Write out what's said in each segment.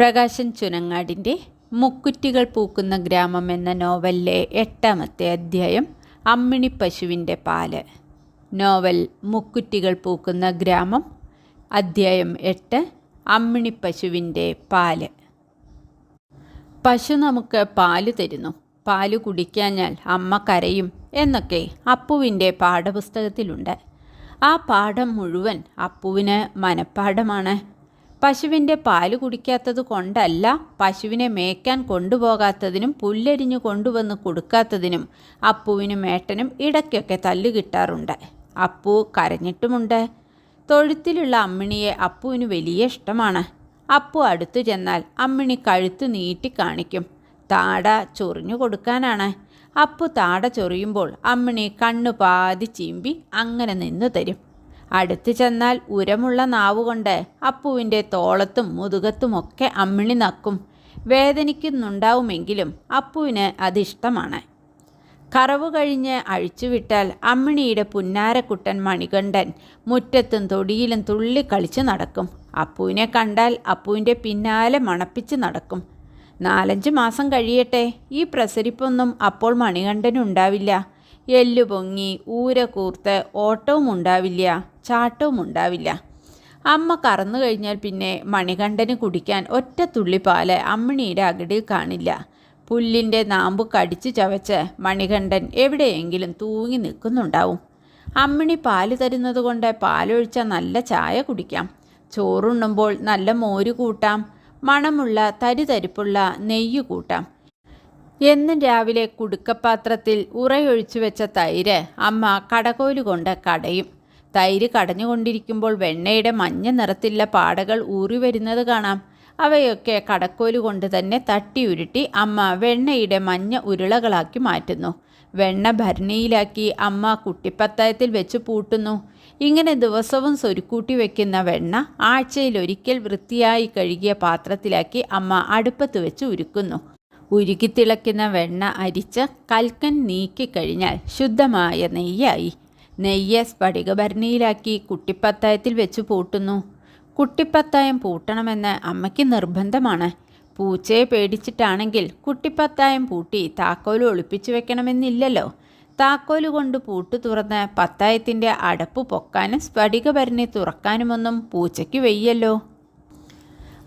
പ്രകാശൻ ചുനങ്ങാടിന്റെ മുക്കുറ്റികൾ പൂക്കുന്ന ഗ്രാമം എന്ന നോവലിലെ എട്ടാമത്തെ അധ്യായം അമ്മിണി പശുവിന്റെ പാൽ. നോവൽ മുക്കുറ്റികൾ പൂക്കുന്ന ഗ്രാമം അധ്യായം എട്ട് അമ്മിണി പശുവിന്റെ പാൽ. പശു നമുക്ക് പാൽ തരുന്നു. പാൽ കുടിക്കാഞ്ഞാൽ അമ്മ കരയും എന്നൊക്കെ അപ്പുവിന്റെ പാഠപുസ്തകത്തിലുണ്ട്. ആ പാഠം മുഴുവൻ അപ്പുവിന് മനഃപ്പാഠമാണ്. പശുവിന്റെ പാൽ കുടിക്കാത്തത് കൊണ്ടല്ല പശുവിനെ മേക്കാൻ കൊണ്ടുപോകാത്തതിനും പുല്ലരിഞ്ഞു കൊണ്ടുവന്ന് കൊടുക്കാത്തതിനും അപ്പുവിനും ഏട്ടനും ഇടയ്ക്കൊക്കെ തല്ല് കിട്ടാറുണ്ട്. അപ്പു കരഞ്ഞിട്ടുമുണ്ട്. തൊഴുത്തിലുള്ള അമ്മിണിയെ അപ്പുവിന് വലിയ ഇഷ്ടമാണ്. അപ്പു അടുത്തു ചെന്നാൽ അമ്മിണി കഴുത്ത് നീട്ടി കാണിക്കും. താട ചൊറിഞ്ഞു കൊടുക്കാനാണ്. അപ്പു താട ചൊറിയുമ്പോൾ അമ്മിണി കണ്ണു പാതി ചീമ്പി അങ്ങനെ നിന്നു തരും. അടുത്ത് ചെന്നാൽ ഉരമുള്ള നാവുകൊണ്ട് അപ്പുവിന്റെ തോളത്തും മുതുകത്തുമൊക്കെ അമ്മിണി നക്കും. വേദനിക്കുന്നുണ്ടാവുമെങ്കിലും അപ്പുവിന് അതിഷ്ടമാണ്. കറവ് കഴിഞ്ഞ് അഴിച്ചുവിട്ടാൽ അമ്മിണിയുടെ പുന്നാരക്കുട്ടൻ മണികണ്ഠൻ മുറ്റത്തും തൊടിയിലും തുള്ളി കളിച്ച് നടക്കും. അപ്പുവിനെ കണ്ടാൽ അപ്പുവിന്റെ പിന്നാലെ മണപ്പിച്ച് നടക്കും. നാലഞ്ച് മാസം കഴിയട്ടെ ഈ പ്രസരിപ്പൊന്നും അപ്പോൾ മണികണ്ഠനുണ്ടാവില്ല. എല്ലുപൊങ്ങി ഊര ഓട്ടവും ഉണ്ടാവില്ല ചാട്ടവും ഉണ്ടാവില്ല. അമ്മ കറന്നു കഴിഞ്ഞാൽ പിന്നെ മണികണ്ഠന് കുടിക്കാൻ ഒറ്റ തുള്ളി പാൽ അമ്മിണിയുടെ അകടിൽ കാണില്ല. പുല്ലിന്റെ നാമ്പ് കടിച്ചു ചവച്ച് മണികണ്ഠൻ എവിടെയെങ്കിലും തൂങ്ങി നിൽക്കുന്നുണ്ടാവും. അമ്മിണി പാൽ തരുന്നത് കൊണ്ട് പാലൊഴിച്ച നല്ല ചായ കുടിക്കാം. ചോറുണ്ണുമ്പോൾ നല്ല മോര് കൂട്ടാം. മണമുള്ള തരിതരിപ്പുള്ള നെയ്യ് കൂട്ടാം. എന്നും രാവിലെ കുടുക്കപ്പാത്രത്തിൽ ഉറയൊഴിച്ചു വെച്ച തൈര് അമ്മ കടകോൽ കൊണ്ട് കടയും. തൈര് കടഞ്ഞുകൊണ്ടിരിക്കുമ്പോൾ വെണ്ണയുടെ മഞ്ഞ നിറത്തിലുള്ള പാടകൾ ഊറി വരുന്നത് കാണാം. അവയൊക്കെ കടക്കോൽ കൊണ്ട് തന്നെ തട്ടി ഉരുട്ടി അമ്മ വെണ്ണയുടെ മഞ്ഞ ഉരുളകളാക്കി മാറ്റുന്നു. വെണ്ണ ഭരണിയിലാക്കി അമ്മ കുട്ടിപ്പത്തായത്തിൽ വെച്ച് പൂട്ടുന്നു. ഇങ്ങനെ ദിവസവും സ്വരുക്കൂട്ടി വെക്കുന്ന വെണ്ണ ആഴ്ചയിൽ ഒരിക്കൽ വൃത്തിയായി കഴുകിയ പാത്രത്തിലാക്കി അമ്മ അടുപ്പത്ത് വെച്ച് ഉരുക്കുന്നു. ഉരുക്കി തിളയ്ക്കുന്ന വെണ്ണ അരിച്ച് കൽക്കൻ നീക്കിക്കഴിഞ്ഞാൽ ശുദ്ധമായ നെയ്യായി. നെയ്യ് സ്ഫടികഭരണിയിലാക്കി കുട്ടിപ്പത്തായത്തിൽ വെച്ച് പൂട്ടുന്നു. കുട്ടിപ്പത്തായം പൂട്ടണമെന്ന് അമ്മയ്ക്ക് നിർബന്ധമാണ്. പൂച്ചയെ പേടിച്ചിട്ടാണെങ്കിൽ കുട്ടിപ്പത്തായം പൂട്ടി താക്കോൽ ഒളിപ്പിച്ചു വെക്കണമെന്നില്ലല്ലോ. താക്കോൽ കൊണ്ട് പൂട്ട് തുറന്ന് പത്തായത്തിന്റെ അടപ്പ് പൊക്കാനും സ്ഫടികഭരണി തുറക്കാനുമൊന്നും പൂച്ചയ്ക്ക് വെയ്യല്ലോ.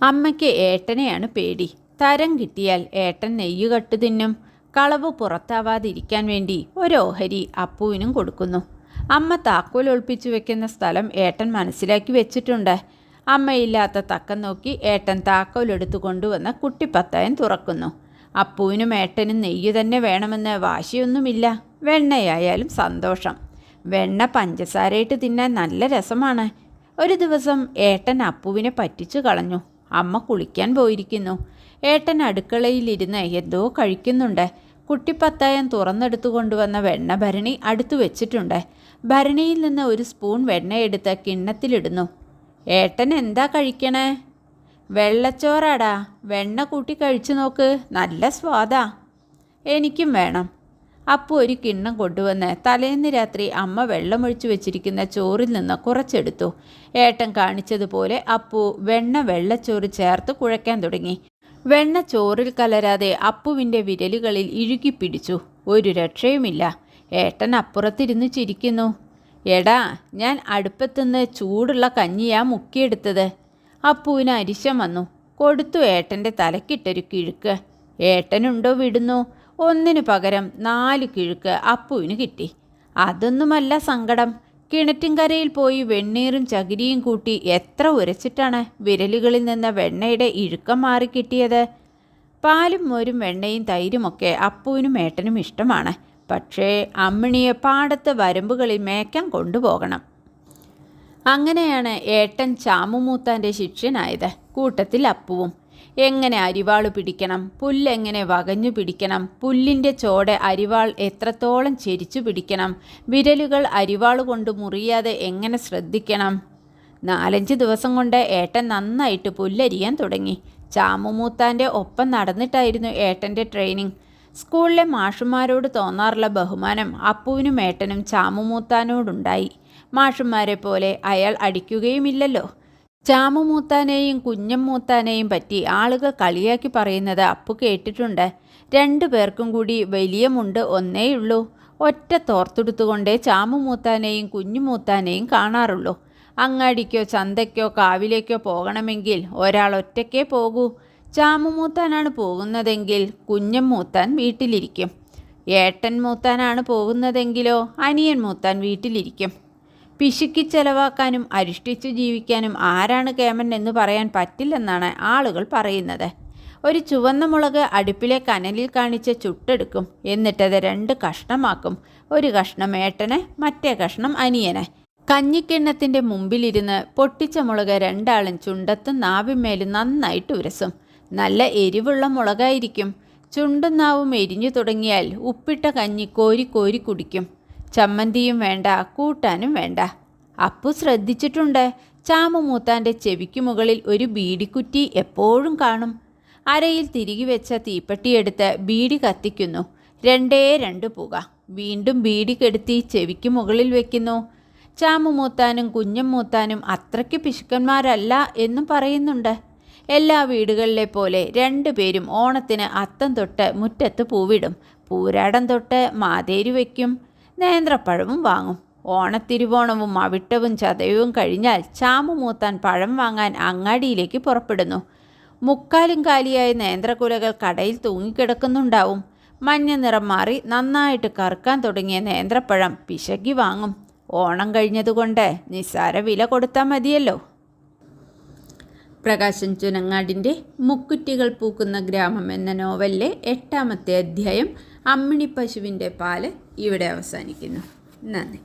അമ്മയ്ക്ക് ഏട്ടനെയാണ് പേടി. തരം കിട്ടിയാൽ ഏട്ടൻ നെയ്യ് കട്ടു തിന്നും കളവ് പുറത്താവാതിരിക്കാൻ വേണ്ടി ഒരു ഓഹരി അപ്പുവിനും കൊടുക്കുന്നു. അമ്മ താക്കോൽ ഒളിപ്പിച്ചു വെക്കുന്ന സ്ഥലം ഏട്ടൻ മനസ്സിലാക്കി വെച്ചിട്ടുണ്ട്. അമ്മയില്ലാത്ത തക്കം നോക്കി ഏട്ടൻ താക്കോൽ എടുത്തു കൊണ്ടുവന്ന് കുട്ടിപ്പത്തായം തുറക്കുന്നു. അപ്പുവിനും ഏട്ടനും നെയ്യ് തന്നെ വേണമെന്ന് വാശിയൊന്നുമില്ല. വെണ്ണയായാലും സന്തോഷം. വെണ്ണ പഞ്ചസാരയിട്ട് തിന്നാൻ നല്ല രസമാണ്. ഒരു ദിവസം ഏട്ടൻ അപ്പുവിനെ പറ്റിച്ചു കളഞ്ഞു. അമ്മ കുളിക്കാൻ പോയിരിക്കുന്നു. ഏട്ടൻ അടുക്കളയിലിരുന്ന് എന്തോ കഴിക്കുന്നുണ്ട്. കുട്ടിപ്പത്തായം തുറന്നെടുത്തു കൊണ്ടുവന്ന വെണ്ണ ഭരണി അടുത്തു വെച്ചിട്ടുണ്ട്. ഭരണിയിൽ നിന്ന് ഒരു സ്പൂൺ വെണ്ണയെടുത്ത് കിണ്ണത്തിലിടുന്നു. ഏട്ടൻ എന്താ കഴിക്കണേ? വെള്ളച്ചോറാടാ. വെണ്ണ കൂട്ടി കഴിച്ചു നോക്ക്. നല്ല സ്വാദാ. എനിക്കും വേണം. അപ്പോൾ ഒരു കിണ്ണം കൊണ്ടുവന്ന് തലേന്ന് രാത്രി അമ്മ വെള്ളമൊഴിച്ചു വെച്ചിരിക്കുന്ന ചോറിൽ നിന്ന് കുറച്ചെടുത്തു. ഏട്ടൻ കാണിച്ചതുപോലെ അപ്പു വെണ്ണ വെള്ളച്ചോറ് ചേർത്ത് കുഴയ്ക്കാൻ തുടങ്ങി. വെണ്ണ ചോറിൽ കലരാതെ അപ്പുവിന്റെ വിരലുകളിൽ ഇഴുകിപ്പിടിച്ചു. ഒരു രക്ഷയുമില്ല. ഏട്ടൻ അപ്പുറത്തിരുന്ന് ചിരിക്കുന്നു. എടാ ഞാൻ അടുപ്പത്തുനിന്ന് ചൂടുള്ള കഞ്ഞിയാ മുക്കിയെടുത്തത്. അപ്പുവിന് അരിശം വന്നു. കൊടുത്തു ഏട്ടന്റെ തലക്കിട്ടൊരു കിഴുക്ക്. ഏട്ടനുണ്ടോ വിടുന്നു. ഒന്നിനു പകരം നാല് കിഴുക്ക് അപ്പുവിന് കിട്ടി. അതൊന്നുമല്ല സങ്കടം. കിണറ്റിൻകരയിൽ പോയി വെണ്ണീറും ചകിരിയും കൂട്ടി എത്ര ഉരച്ചിട്ടാണ് വിരലുകളിൽ നിന്ന് വെണ്ണയുടെ ഇഴുക്കം മാറി കിട്ടിയത്? പാലും മോരും വെണ്ണയും തൈരുമൊക്കെ അപ്പുവിനും ഏട്ടനും ഇഷ്ടമാണ്. പക്ഷേ അമ്മിണിയെ പാടത്ത് വരമ്പുകളിൽ മേക്കാൻ കൊണ്ടുപോകണം. അങ്ങനെയാണ് ഏട്ടൻ ചാമുമൂത്താന്റെ ശിഷ്യനായത്. കൂട്ടത്തിൽ അപ്പുവും എങ്ങനെ അരിവാൾ പിടിക്കണം? പുല്ലെങ്ങനെ വകഞ്ഞു പിടിക്കണം? പുല്ലിന്റെ ചോടെ അരിവാൾ എത്രത്തോളം ചെരിച്ചു പിടിക്കണം? വിരലുകൾ അരിവാൾ കൊണ്ട് മുറിയാതെ എങ്ങനെ ശ്രദ്ധിക്കണം? നാലഞ്ച് ദിവസം കൊണ്ട് ഏട്ടൻ നന്നായിട്ട് പുല്ലരിയാൻ തുടങ്ങി. ചാമുമൂത്താന്റെ ഒപ്പം നടന്നിട്ടായിരുന്നു ഏട്ടന്റെ ട്രെയിനിങ് സ്കൂളിലെ മാഷുമാരോട് തോന്നാറുള്ള ബഹുമാനം അപ്പുവിനും ഏട്ടനും ചാമുമൂത്താനോടുണ്ടായി. മാഷുമാരെ പോലെ അയാൾ അടിക്കുകയുമില്ലല്ലോ. ചാമുമൂത്താനെയും കുഞ്ഞം മൂത്താനെയും പറ്റി ആളുകൾ കളിയാക്കി പറയുന്നത് അപ്പു കേട്ടിട്ടുണ്ട്. രണ്ടു പേർക്കും കൂടി വലിയ മുണ്ട് ഒന്നേയുള്ളൂ. ഒറ്റ തോർത്തെടുത്തുകൊണ്ടേ ചാമു മൂത്താനെയും കുഞ്ഞു മൂത്താനെയും കാണാറുള്ളൂ. അങ്ങാടിക്കോ ചന്തയ്ക്കോ കാവിലേക്കോ പോകണമെങ്കിൽ ഒരാൾ ഒറ്റയ്ക്കേ പോകൂ. ചാമു മൂത്താനാണ് പോകുന്നതെങ്കിൽ കുഞ്ഞം മൂത്താൻ വീട്ടിലിരിക്കും. ഏട്ടൻ മൂത്താനാണ് പോകുന്നതെങ്കിലോ അനിയൻ മൂത്താൻ വീട്ടിലിരിക്കും. പിശുക്കി ചെലവാക്കാനും അരിഷ്ടിച്ചു ജീവിക്കാനും ആരാണ് കേമൻ എന്ന് പറയാൻ പറ്റില്ലെന്നാണ് ആളുകൾ പറയുന്നത്. ഒരു ചുവന്ന മുളക് അടുപ്പിലെ കനലിൽ കാണിച്ച് ചുട്ടെടുക്കും. എന്നിട്ടത് രണ്ട് കഷ്ണമാക്കും. ഒരു കഷ്ണം ഏട്ടനെ മറ്റേ കഷ്ണം അനിയനെ. കഞ്ഞിക്കിണ്ണത്തിന്റെ മുമ്പിലിരുന്ന് പൊട്ടിച്ച മുളക് രണ്ടാളും ചുണ്ടത്തും നാവിന്മേലും നന്നായിട്ട് ഉരസും. നല്ല എരിവുള്ള മുളകായിരിക്കും. ചുണ്ടും നാവും എരിഞ്ഞു തുടങ്ങിയാൽ ഉപ്പിട്ട കഞ്ഞി കോരി കോരി കുടിക്കും. ചമ്മന്തിയും വേണ്ട കൂട്ടാനും വേണ്ട. അപ്പു ശ്രദ്ധിച്ചിട്ടുണ്ട്. ചാമുമൂത്താന്റെ ചെവിക്ക് മുകളിൽ ഒരു ബീഡിക്കുറ്റി എപ്പോഴും കാണും. അരയിൽ തിരികെ വെച്ച തീപ്പെട്ടിയെടുത്ത് ബീഡി കത്തിക്കുന്നു. രണ്ടേ രണ്ട് പുക. വീണ്ടും ബീഡി കെടുത്തി ചെവിക്ക് മുകളിൽ വെക്കുന്നു. ചാമുമൂത്താനും കുഞ്ഞം മൂത്താനും അത്രയ്ക്ക് പിശുക്കന്മാരല്ല എന്നും പറയുന്നുണ്ട്. എല്ലാ വീടുകളിലെ പോലെ രണ്ടുപേരും ഓണത്തിന് അത്തം തൊട്ട് മുറ്റത്ത് പൂവിടും. പൂരാടം തൊട്ട് മാതേരി വയ്ക്കും. നേന്ത്രപ്പഴവും വാങ്ങും. ഓണത്തിരുവോണവും അവിട്ടവും ചതയവും കഴിഞ്ഞാൽ ചാമു മൂത്താൻ പഴം വാങ്ങാൻ അങ്ങാടിയിലേക്ക് പുറപ്പെടുന്നു. മുക്കാലും കാലിയായ നേന്ത്രക്കുലകൾ കടയിൽ തൂങ്ങിക്കിടക്കുന്നുണ്ടാവും. മഞ്ഞ നിറം മാറി നന്നായിട്ട് കറുക്കാൻ തുടങ്ങിയ നേന്ത്രപ്പഴം പിശകി വാങ്ങും. ഓണം കഴിഞ്ഞതുകൊണ്ട് നിസ്സാര വില കൊടുത്താൽ മതിയല്ലോ. പ്രകാശൻ ചുനങ്ങാടിന്റെ മുക്കുറ്റികൾ പൂക്കുന്ന ഗ്രാമം എന്ന നോവലിലെ എട്ടാമത്തെ അധ്യായം അമ്മിണി പശുവിന്റെ പാൽ ഇവിടെ അവസാനിക്കുന്നു. നന്ദി.